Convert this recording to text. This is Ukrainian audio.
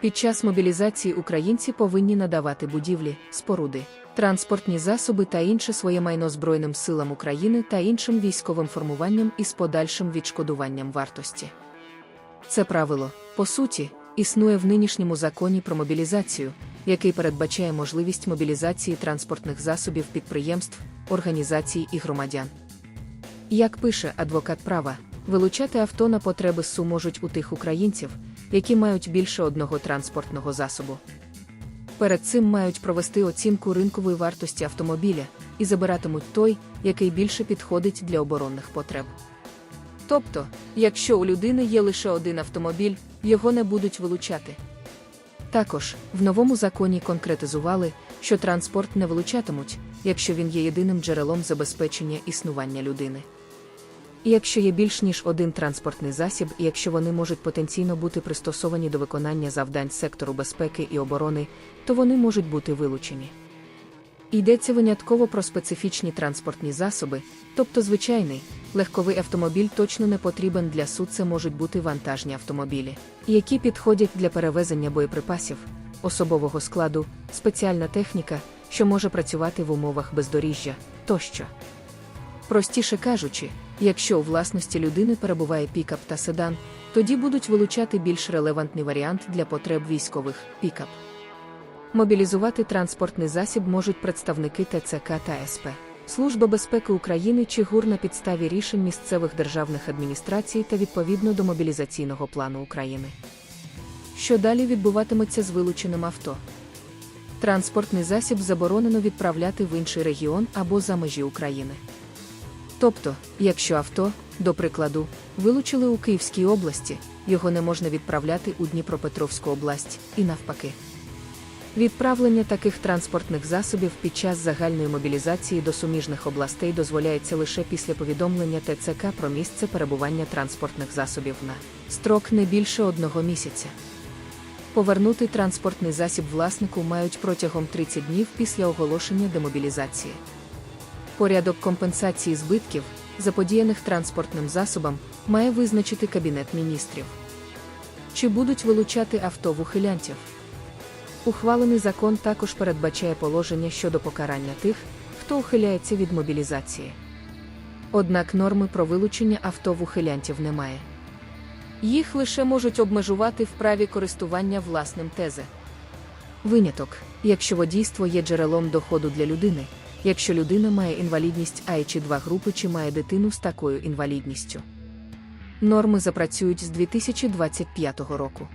Під час мобілізації українці повинні надавати будівлі, споруди, транспортні засоби та інше своє майно Збройним силам України та іншим військовим формуванням із подальшим відшкодуванням вартості. Це правило, по суті, існує в нинішньому законі про мобілізацію, який передбачає можливість мобілізації транспортних засобів підприємств, організацій і громадян. Як пише адвокат права, вилучати авто на потреби СУ можуть у тих українців, які мають більше одного транспортного засобу. Перед цим мають провести оцінку ринкової вартості автомобіля і забиратимуть той, який більше підходить для оборонних потреб. Тобто, якщо у людини є лише один автомобіль, його не будуть вилучати. Також в новому законі конкретизували, що транспорт не вилучатимуть, якщо він є єдиним джерелом забезпечення існування людини. Якщо є більш ніж один транспортний засіб, і якщо вони можуть потенційно бути пристосовані до виконання завдань сектору безпеки і оборони, то вони можуть бути вилучені. Йдеться винятково про специфічні транспортні засоби, тобто звичайний, легковий автомобіль точно не потрібен для суд, це можуть бути вантажні автомобілі, які підходять для перевезення боєприпасів, особового складу, спеціальна техніка, що може працювати в умовах бездоріжжя тощо. Простіше кажучи, якщо у власності людини перебуває пікап та седан, тоді будуть вилучати більш релевантний варіант для потреб військових пікап. Мобілізувати транспортний засіб можуть представники ТЦК та СП, Служба безпеки України чи ГУР на підставі рішень місцевих державних адміністрацій та відповідно до мобілізаційного плану України. Що далі відбуватиметься з вилученим авто? Транспортний засіб заборонено відправляти в інший регіон або за межі України. Тобто, якщо авто, до прикладу, вилучили у Київській області, його не можна відправляти у Дніпропетровську область і навпаки. Відправлення таких транспортних засобів під час загальної мобілізації до суміжних областей дозволяється лише після повідомлення ТЦК про місце перебування транспортних засобів на строк не більше одного місяця. Повернути транспортний засіб власнику мають протягом 30 днів після оголошення демобілізації. Порядок компенсації збитків, заподіяних транспортним засобам, має визначити Кабінет міністрів. Чи будуть вилучати авто в ухилянтів? Ухвалений закон також передбачає положення щодо покарання тих, хто ухиляється від мобілізації. Однак норми про вилучення авто в ухилянтів немає. Їх лише можуть обмежувати в праві користування власним тезе. Виняток, якщо водійство є джерелом доходу для людини, якщо людина має інвалідність А чи 2 групи чи має дитину з такою інвалідністю. Норми запрацюють з 2025 року.